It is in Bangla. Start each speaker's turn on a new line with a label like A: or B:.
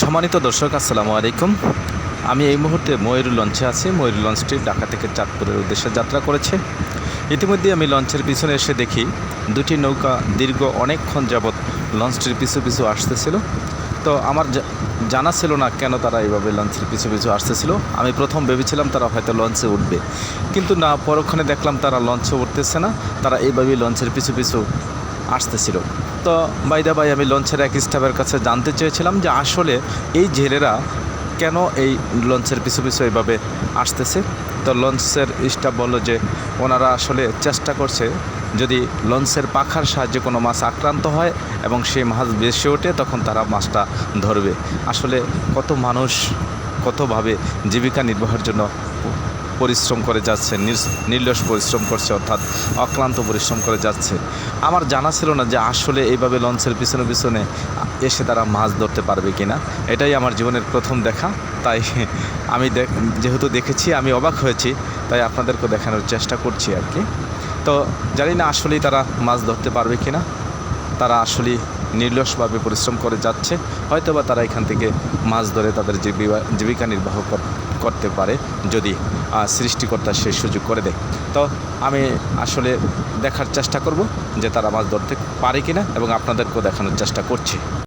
A: সম্মানিত দর্শক, আসসালামু আলাইকুম। আমি এই মুহূর্তে ময়ূর লঞ্চে আছি। ময়ূর লঞ্চটি ঢাকা থেকে চাঁদপুরের উদ্দেশ্যে যাত্রা করেছে। ইতিমধ্যে আমি লঞ্চের পিছনে এসে দেখি দুটি নৌকা দীর্ঘ অনেকক্ষণ যাবৎ লঞ্চটির পিছু পিছু আসতেছিল। তো আমার জানা ছিল না কেন তারা এইভাবে লঞ্চের পিছু পিছু আসতেছিল। আমি প্রথম ভেবেছিলাম তারা হয়তো লঞ্চে উঠবে। কিন্তু না, পরক্ষণে দেখলাম তারা লঞ্চে উঠতেছে না। তারা এইভাবেই লঞ্চের পিছু পিছু আসতেছিল। তো বাইদা ভাই আমি লঞ্চের এক স্টাফের কাছে জানতে চেয়েছিলাম যে আসলে এই জেলেরা কেন এই লঞ্চের পিছু পিছু এইভাবে আসতেছে? তো লঞ্চের স্টাফ বলল যে ওনারা আসলে চেষ্টা করছে যদি লঞ্চের পাখার সাহায্যে কোনো মাছ আক্রান্ত হয় এবং সেই মাছ বেশি ওঠে, তখন তারা মাছটা ধরবে। আসলে কত মানুষ কতভাবে জীবিকা নির্বাহের জন্য পরিশ্রম করে যাচ্ছে নির- নির্লস পরিশ্রম করছে, অর্থাৎ অক্লান্ত পরিশ্রম করে যাচ্ছে। আমার জানা ছিল না যে আসলে এইভাবে লঞ্চের পিছনে পিছনে এসে তারা মাছ ধরতে পারবে কি না এটাই আমার জীবনের প্রথম দেখা। তাই আমি যেহেতু দেখেছি, আমি অবাক হয়েছি। তাই আপনাদেরকে দেখানোর চেষ্টা করছি আর কি। তো জানি না আসলেই তারা মাছ ধরতে পারবে কি না তারা আসলেই নির্লসভাবে পরিশ্রম করে যাচ্ছে। হয়তোবা তারা এখান থেকে মাছ ধরে তাদের জীবিকা নির্বাহ কর- করতে পারে যদি সৃষ্টিকর্তা সেই সুযোগ করে দেয়। তো আমি আসলে দেখার চেষ্টা করব যে তারা মাছ ধরতে পারে কিনা এবং আপনাদেরকেও দেখানোর চেষ্টা করছি।